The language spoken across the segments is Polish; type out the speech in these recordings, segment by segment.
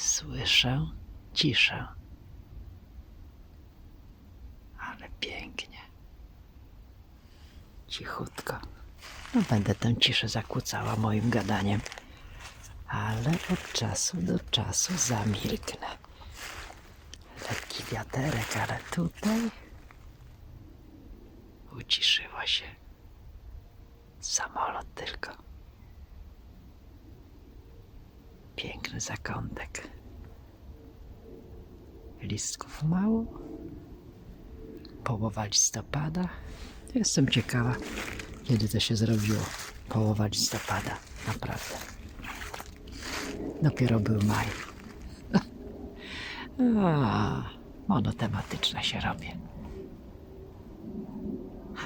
Słyszę ciszę. Ale pięknie. Cichutko. No, będę tę ciszę zakłócała moim gadaniem. Ale od czasu do czasu zamilknę. Lekki wiaterek, ale tutaj uciszyło się. Samolot tylko. Piękny zakątek. Listków mało. Połowa listopada. Jestem ciekawa, kiedy to się zrobiło. Połowa listopada. Naprawdę. Dopiero był maj. A, monotematyczne się robię.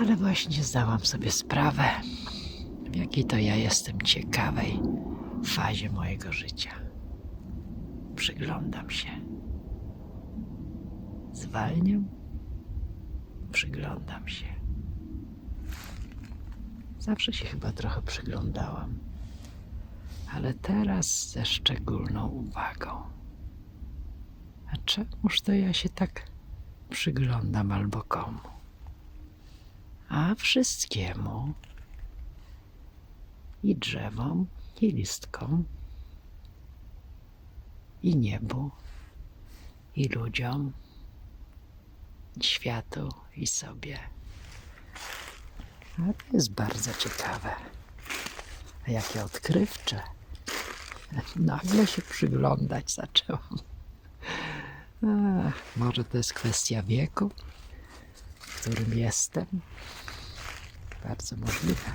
Ale właśnie zdałam sobie sprawę, w jakiej to ja jestem ciekawej fazie mojego życia. Przyglądam się. Zwalniam, przyglądam się. Zawsze się chyba trochę przyglądałam, ale teraz ze szczególną uwagą. A czemuż to ja się tak przyglądam albo komu? A wszystkiemu i drzewom, i listkom, i niebu, i ludziom, i światu, i sobie. A to jest bardzo ciekawe. A jakie odkrywcze. Nagle się przyglądać zaczęłam. Może to jest kwestia wieku, w którym jestem. Bardzo możliwe.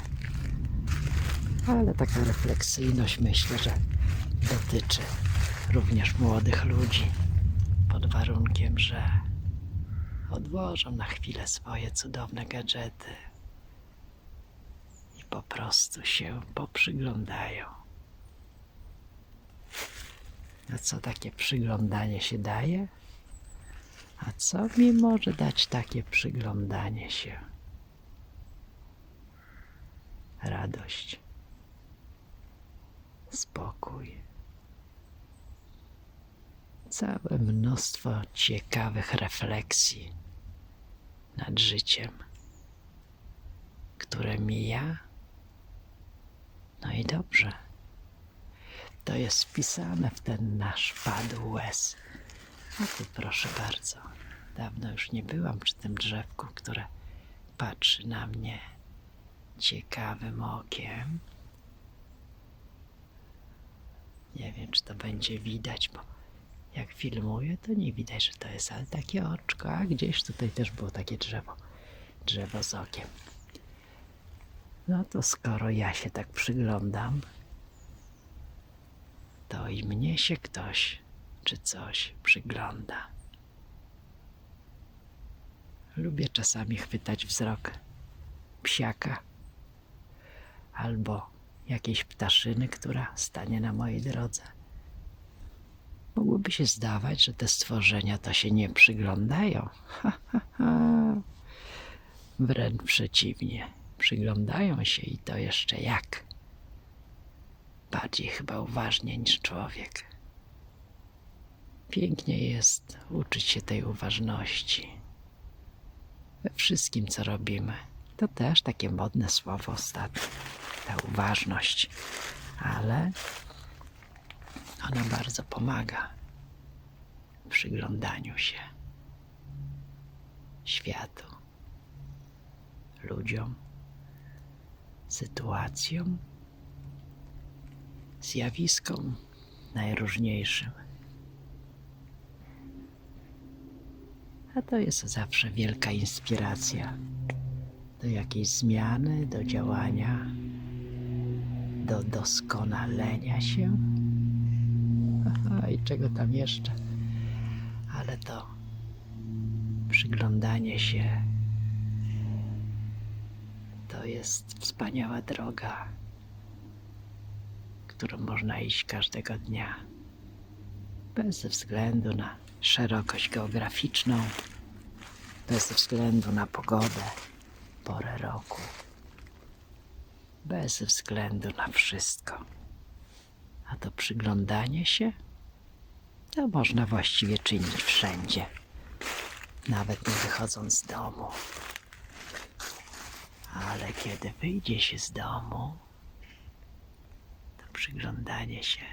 Ale taka refleksyjność myślę, że dotyczy również młodych ludzi. Pod warunkiem, że odłożą na chwilę swoje cudowne gadżety i po prostu się poprzyglądają. A co takie przyglądanie się daje? A co mi może dać takie przyglądanie się? Radość, spokój, całe mnóstwo ciekawych refleksji nad życiem, które mija. No i dobrze. To jest wpisane w ten nasz pad łez. A tu proszę bardzo. Dawno już nie byłam przy tym drzewku, które patrzy na mnie ciekawym okiem. Nie wiem, czy to będzie widać, bo jak filmuję, to nie widać, że to jest, ale takie oczko, a gdzieś tutaj też było takie drzewo. Drzewo z okiem. No to skoro ja się tak przyglądam, to i mnie się ktoś czy coś przygląda. Lubię czasami chwytać wzrok psiaka albo jakiejś ptaszyny, która stanie na mojej drodze. Mogłoby się zdawać, że te stworzenia to się nie przyglądają. Ha, ha, ha. Wręcz przeciwnie, przyglądają się i to jeszcze jak. Bardziej chyba uważnie niż człowiek. Pięknie jest uczyć się tej uważności we wszystkim, co robimy. To też takie modne słowo ostatnio, ta uważność, ale ona bardzo pomaga w przyglądaniu się światu, ludziom, sytuacjom, zjawiskom najróżniejszym. A to jest zawsze wielka inspiracja do jakiejś zmiany, do działania, do doskonalenia się. Aha, i czego tam jeszcze? Ale to przyglądanie się to jest wspaniała droga, którą można iść każdego dnia, bez względu na szerokość geograficzną, bez względu na pogodę, porę roku, bez względu na wszystko. A to przyglądanie się To można właściwie czynić wszędzie, nawet nie wychodząc z domu. Ale kiedy wyjdzie się z domu, to przyglądanie się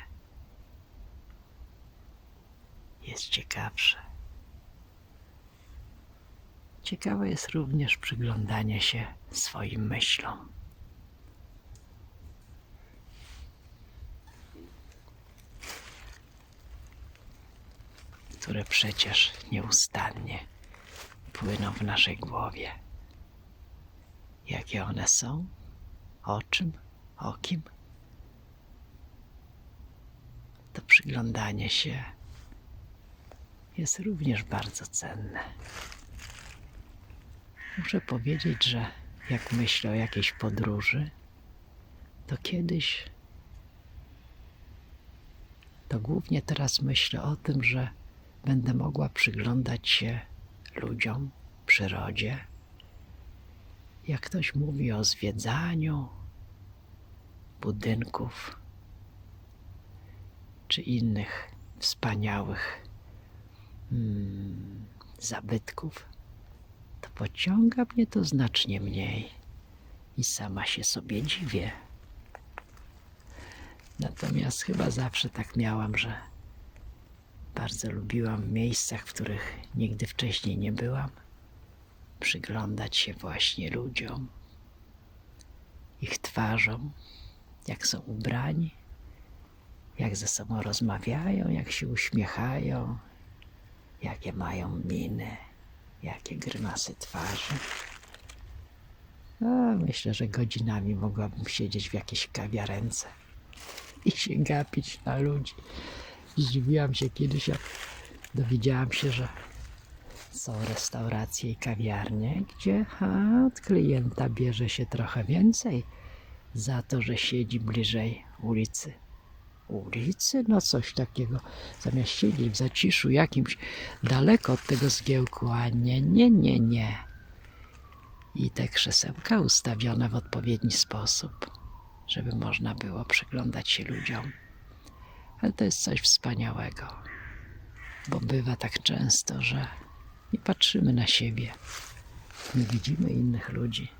jest ciekawsze. Ciekawe jest również przyglądanie się swoim myślom. Które przecież nieustannie płyną w naszej głowie. Jakie one są? O czym? O kim? To przyglądanie się jest również bardzo cenne. Muszę powiedzieć, że jak myślę o jakiejś podróży, to kiedyś, to głównie teraz myślę o tym, że będę mogła przyglądać się ludziom, przyrodzie. Jak ktoś mówi o zwiedzaniu budynków czy innych wspaniałych mm, zabytków, to pociąga mnie to znacznie mniej i sama się sobie dziwię. Natomiast chyba zawsze tak miałam, że bardzo lubiłam w miejscach, w których nigdy wcześniej nie byłam, przyglądać się właśnie ludziom, ich twarzom, jak są ubrani, jak ze sobą rozmawiają, jak się uśmiechają, jakie mają miny, jakie grymasy twarzy. A myślę, że godzinami mogłabym siedzieć w jakiejś kawiarence i się gapić na ludzi. Zdziwiłam się kiedyś, jak dowiedziałam się, że są restauracje i kawiarnie, gdzie od klienta bierze się trochę więcej za to, że siedzi bliżej ulicy. Ulicy? No coś takiego. Zamiast siedzieć w zaciszu jakimś daleko od tego zgiełku, a nie, nie, nie, nie. I te krzesełka ustawione w odpowiedni sposób, żeby można było przyglądać się ludziom. Ale to jest coś wspaniałego, bo bywa tak często, że nie patrzymy na siebie, nie widzimy innych ludzi.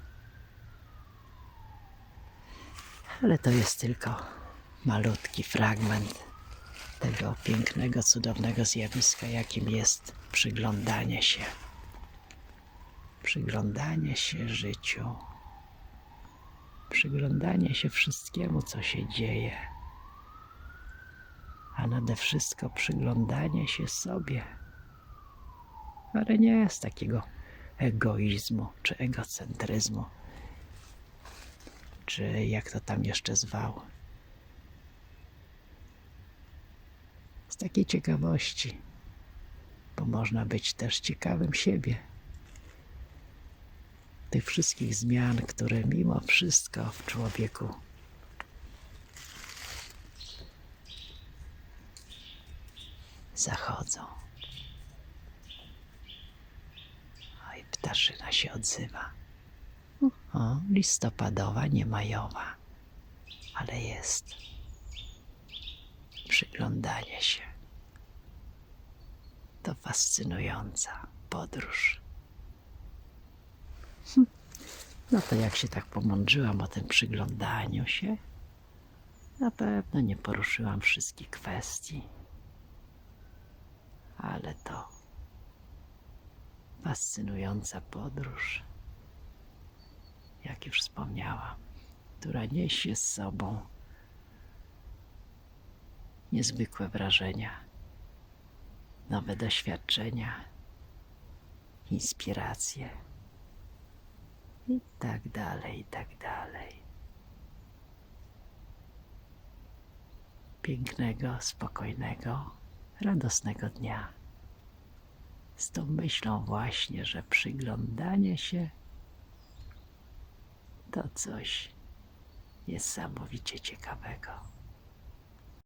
Ale to jest tylko malutki fragment tego pięknego, cudownego zjawiska, jakim jest przyglądanie się. Przyglądanie się życiu, przyglądanie się wszystkiemu, co się dzieje a nade wszystko przyglądanie się sobie. Ale nie z takiego egoizmu czy egocentryzmu, czy jak to tam jeszcze zwał. Z takiej ciekawości, bo można być też ciekawym siebie. Tych wszystkich zmian, które mimo wszystko w człowieku zachodzą. O, i ptaszyna się odzywa. O, listopadowa, nie majowa, ale jest. Przyglądanie się. To fascynująca podróż. Hm. No to jak się tak pomądrzyłam o tym przyglądaniu się, na pewno nie poruszyłam wszystkich kwestii ale to fascynująca podróż, jak już wspomniałam, która niesie z sobą niezwykłe wrażenia, nowe doświadczenia, inspiracje i tak dalej, i tak dalej. Pięknego, spokojnego, radosnego dnia. Z tą myślą właśnie, że przyglądanie się to coś niesamowicie ciekawego.